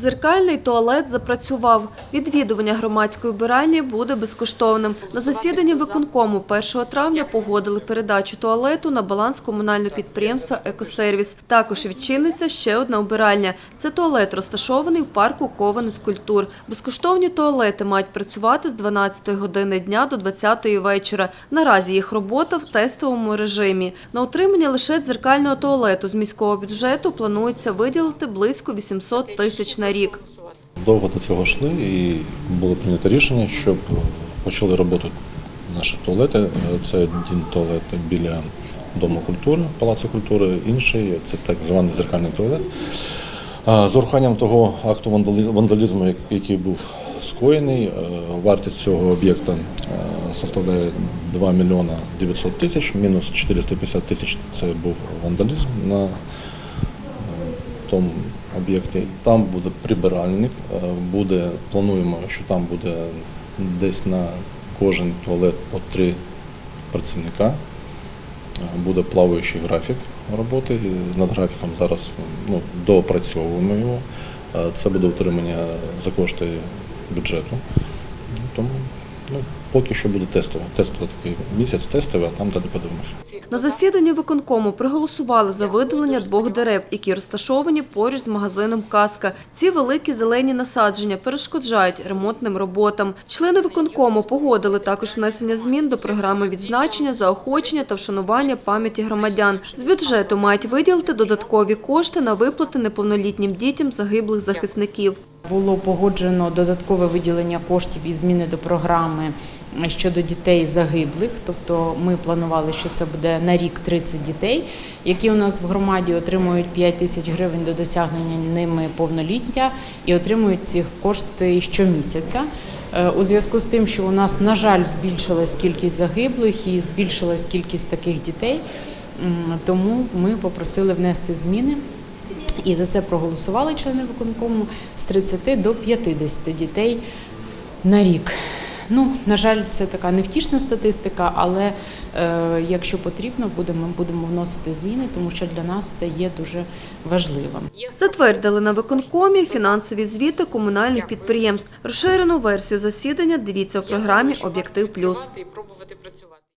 Дзеркальний туалет запрацював. Відвідування громадської вбиральні буде безкоштовним. На засіданні виконкому 1 травня погодили передачу туалету на баланс комунального підприємства «Екосервіс». Також відчиниться ще одна вбиральня. Це туалет, розташований в парку Кованець культур. Безкоштовні туалети мають працювати з 12 години дня до 20 вечора. Наразі їх робота в тестовому режимі. На утримання лише дзеркального туалету з міського бюджету планується виділити близько 800 тисяч на рік. Довго до цього йшли і було прийнято рішення, щоб е, почали роботу наші туалети. Е, Це один туалет біля Дому культури, Палацу культури, інший це так званий зеркальний туалет. З урахуванням того акту вандалізму, який був скоєний, е, вартість цього об'єкта е, составляє 2 мільйона 900 тисяч, мінус 450 тисяч це був вандалізм на тому об'єкті. Там буде прибиральник, е, буде, плануємо, що там буде десь на кожен туалет по три працівника. Е, Буде плаваючий графік роботи. Над графіком зараз ну, доопрацьовуємо його. Е, Це буде утримання за кошти бюджету. Тому ну, поки що буде тестово. Тестовий такий місяць тестовий, а там далі подивимося. На засіданні виконкому проголосували за видалення двох дерев, які розташовані поруч з магазином Каска. Ці великі зелені насадження перешкоджають ремонтним роботам. Члени виконкому погодили також внесення змін до програми відзначення, заохочення та вшанування пам'яті громадян. З бюджету мають виділити додаткові кошти на виплати неповнолітнім дітям загиблих захисників. Було погоджено додаткове виділення коштів і зміни до програми щодо дітей загиблих. Тобто ми планували, що це буде на рік 30 дітей, які у нас в громаді отримують 5 тисяч гривень до досягнення ними повноліття і отримують ці кошти щомісяця. Е, У зв'язку з тим, що у нас, на жаль, збільшилась кількість загиблих і збільшилась кількість таких дітей, тому ми попросили внести зміни. І за це проголосували члени виконкому з 30 до 50 дітей на рік. Ну, на жаль, це така невтішна статистика, але е, якщо потрібно, будемо, будемо вносити зміни, тому що для нас це є дуже важливим. Затвердили на виконкомі фінансові звіти комунальних підприємств. Розширену версію засідання дивіться в програмі Об'єктив Плюс.